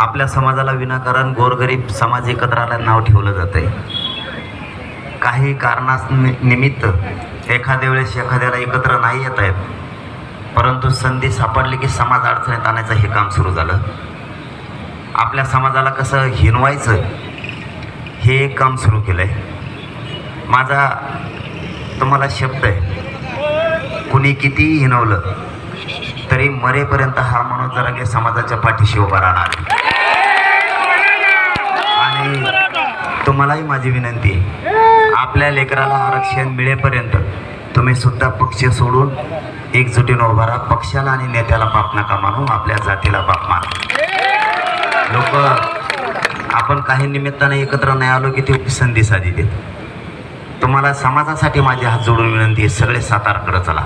आपल्या समाजाला विनाकारण गोरगरीब समाज एकत्राला नाव ठेवलं जात आहे काही कारणास निमित्त एखाद्या वेळेस एखाद्याला एकत्र नाही येत आहेत परंतु संधी सापडली की समाज अडचणीत आणायचं हे काम सुरू झालं. आपल्या समाजाला कसं हिनवायचं हे एक काम सुरू केलं आहे माझा तुम्हाला शब्द आहे कुणी कितीही हिनवलं तरी मरेपर्यंत हा माणूस जरा समाजाच्या पाठीशी उभा राहणार आणि तुम्हालाही माझी विनंती आहे. आपल्या लेकराला आरक्षण मिळेपर्यंत तुम्ही सुद्धा पक्ष सोडून एकजुटीनं उभा राहा. पक्षाला आणि नेत्याला बाप नका मानू आपल्या जातीला बाप मानू. लोक आपण काही निमित्ताने एकत्र नाही आलो की ती संधी साधी देत. तुम्हाला समाजासाठी माझे हात जोडून विनंती आहे सगळे सातारकडे चला.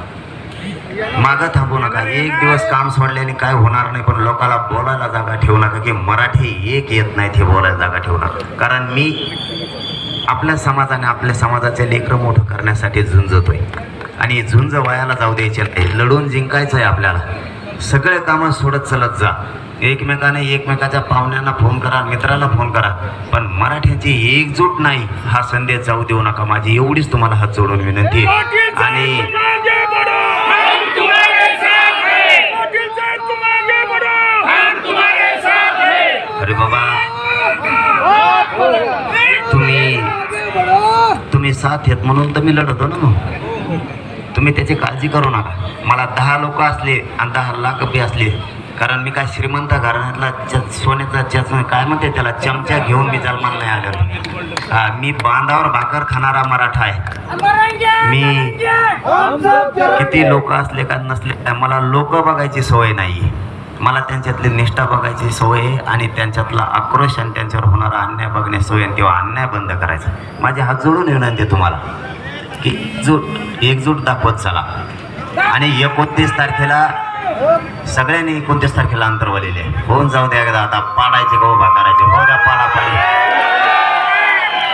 मागं थांबू नका. एक दिवस काम सोडल्याने काय होणार नाही पण लोकाला बोलायला जागा ठेवू नका की मराठी एक येत नाहीत हे बोलायला जागा ठेवू नका. कारण मी आपल्या समाजाने आपल्या समाजाचे लेकरं मोठं करण्यासाठी झुंजतोय. आणि झुंज वयाला जाऊ द्यायचे नाही लढून जिंकायचं आहे आपल्याला. सगळे कामं सोडत चलत जा. एकमेकाने एकमेकाच्या पाहुण्यांना फोन करा मित्राला फोन करा. पण मराठ्याची एकजूट नाही हा संदेश जाऊ देऊ नका. माझी एवढीच तुम्हाला हात जोडून विनंती आणि तुम्ही तुम्ही साथ येत म्हणून तर मी लढतो ना मग. तुम्ही त्याची काळजी करू नका. मला दहा लोक असले आणि दहा लाख बी असले. कारण मी काय श्रीमंत घराण्यातला सोन्याचा चच काय म्हणते त्याला? चमचा घेऊन मी जन्माला नाही आलेलो. हा, मी बांधावर भाकर खाणारा मराठा आहे. मी किती लोक असले का नसले मला लोक बघायची सवय नाही मला त्यांच्यातली निष्ठा बघायची सवय आणि त्यांच्यातला आक्रोश आणि त्यांच्यावर होणारा अन्याय बघण्याची सोय आणि तेव्हा अन्याय बंद करायचा. माझे हात जोडून विनंती तुम्हाला. की एकजूट एकजूट दाखवत चला. आणि एकोणतीस तारखेला सगळ्यांनी एकोणतीस तारखेला अंतरवलेले वलेले होऊन जाऊ द्या एकदा. आता पाडायचे का भाकारायचे करायचे? हो द्या पाडा पाडी.